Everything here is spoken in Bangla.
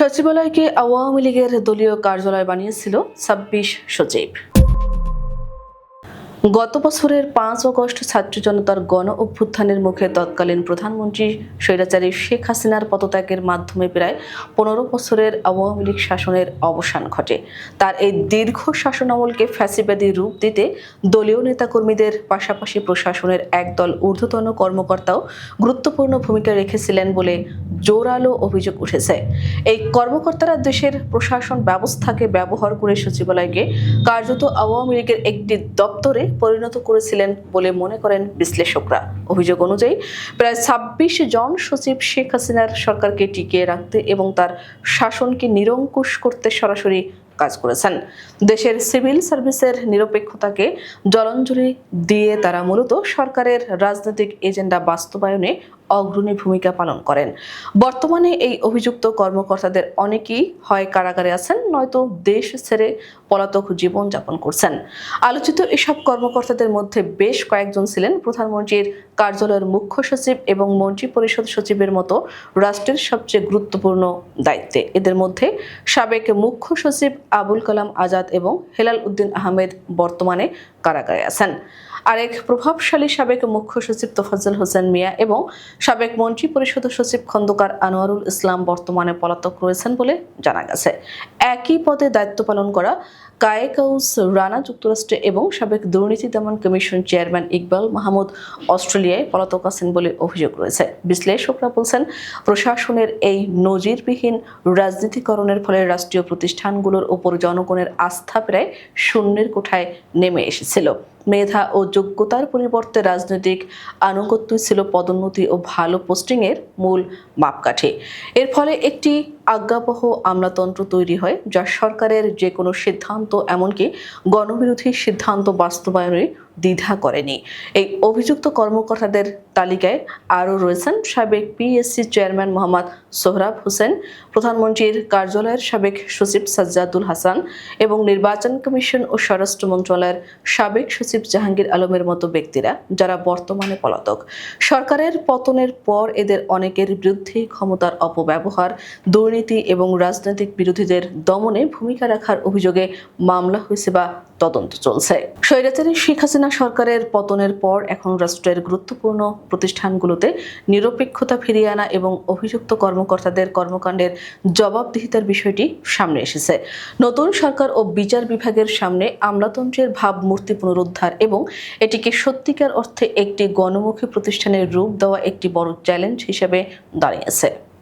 সচিবালয়কে আওয়ামী লীগের দলীয় কার্যালয় বানিয়েছিল ছাব্বিশ সচিব। গত বছরের পাঁচ অগস্ট ছাত্র জনতার গণ অভ্যুত্থানের মুখে তৎকালীন প্রধানমন্ত্রী স্বৈরাচারী শেখ হাসিনার পদত্যাগের মাধ্যমে প্রায় পনেরো বছরের আওয়ামী লীগ শাসনের অবসান ঘটে। তার এই দীর্ঘ শাসনামলকে ফ্যাসিবাদী রূপ দিতে দলীয় নেতাকর্মীদের পাশাপাশি প্রশাসনের একদল ঊর্ধ্বতন কর্মকর্তাও গুরুত্বপূর্ণ ভূমিকা রেখেছিলেন বলে জোরালো অভিযোগ উঠেছে। এই কর্মকর্তারা দেশের প্রশাসন ব্যবস্থাকে ব্যবহার করে সচিবালয়কে কার্যত আওয়ামী লীগের একটি দপ্তরে পরিণত করেছিলেন বলে মনে করেন বিশ্লেষকরা। অভিযোগ অনুযায়ী প্রায় ছাব্বিশ জন সচিব শেখ হাসিনার সরকারকে টিকিয়ে রাখতে এবং তার শাসনকে নিরঙ্কুশ করতে সরাসরি কাজ করেছেন। দেশের সিভিল সার্ভিসের নিরপেক্ষতাকে জলাঞ্জলি দিয়ে তারা মূলত সরকারের রাজনৈতিক এজেন্ডা বাস্তবায়নে অগ্রণী ভূমিকা পালন করেন। বর্তমানে এই অভিযুক্ত কর্মকর্তাদের অনেকেই হয় কারাগারে আছেন, নয়তো দেশ ছেড়ে পলাতক জীবন যাপন করছেন। আলোচিত এসব কর্মকর্তাদের মধ্যে বেশ কয়েকজন ছিলেন প্রধানমন্ত্রীর কার্যালয়ের মুখ্য সচিব এবং মন্ত্রী পরিষদ সচিবের মতো রাষ্ট্রের সবচেয়ে গুরুত্বপূর্ণ দায়িত্বে। এদের মধ্যে সাবেক মুখ্য সচিব আবুল কালাম আজাদ এবং হেলাল উদ্দিন আহমেদ বর্তমানে কারাগারে আছেন। আরেক প্রভাবশালী সাবেক মুখ্য সচিব তোফাজ্জল হোসেন মিয়া এবং সাবেক মন্ত্রী পরিষদ সচিব খন্দকার আনোয়ারুল ইসলাম বর্তমানে পলাতক রয়েছেন বলে জানা গেছে। একই পদে দায়িত্ব পালন করা কায়েকাউস, রানা যুক্তরাষ্ট্রে এবং সাবেক দুর্নীতি দমন কমিশন চেয়ারম্যান ইকবাল মাহমুদ অস্ট্রেলিয়ায় পলাতক আছেন বলে অভিযোগ রয়েছে। বিশ্লেষকরা বলছেন, প্রশাসনের এই নজিরবিহীন রাজনীতিকরণের ফলে রাষ্ট্রীয় প্রতিষ্ঠানগুলোর ওপর জনগণের আস্থা প্রায় শূন্যের কোঠায় নেমে এসেছিল। মেধা ও যোগ্যতার পরিবর্তে রাজনৈতিক আনুগত্যই ছিল পদোন্নতি ও ভালো পোস্টিংয়ের মূল মাপকাঠি। এর ফলে একটি আজ্ঞাবহ আমলাতন্ত্র তৈরি হয়, যা সরকারের যে কোনো সিদ্ধান্ত এমনকি গণবিরোধী সিদ্ধান্ত বাস্তবায়নে দ্বিধা করেনি। এই অভিযুক্ত কর্মকর্তাদের তালিকায় আরও রয়েছেন সাবেক পিএসসি চেয়ারম্যান মোহাম্মদ সোহরাব হোসেন, প্রধানমন্ত্রীর কার্যালয়ের সাবেক সচিব সাজ্জাদুল হাসান এবং নির্বাচন কমিশন ও স্বরাষ্ট্র মন্ত্রণালয়ের সাবেক সচিব জাহাঙ্গীর আলমের মতো ব্যক্তিরা, যারা বর্তমানে পলাতক। সরকারের পতনের পর এদের অনেকের বিরুদ্ধে ক্ষমতার অপব্যবহার, দুর্নীতি এবং রাজনৈতিক বিরোধীদের দমনে ভূমিকা রাখার অভিযোগে মামলা হয়েছে বা তদন্ত চলছে। স্বৈরাচারী শেখ হাসিনা সরকারের পতনের পর এখন রাষ্ট্রের গুরুত্বপূর্ণ প্রতিষ্ঠানগুলোতে নিরপেক্ষতা ফিরিয়ে আনা এবং অভিযুক্ত কর্মকর্তাদের কর্মকাণ্ডের জবাবদিহিতার বিষয়টি সামনে এসেছে। নতুন সরকার ও বিচার বিভাগের সামনে আমলাতন্ত্রের ভাবমূর্তি পুনরুদ্ধার এবং এটিকে সত্যিকার অর্থে একটি গণমুখী প্রতিষ্ঠানের রূপ দেওয়া একটি বড় চ্যালেঞ্জ হিসেবে দাঁড়িয়েছে।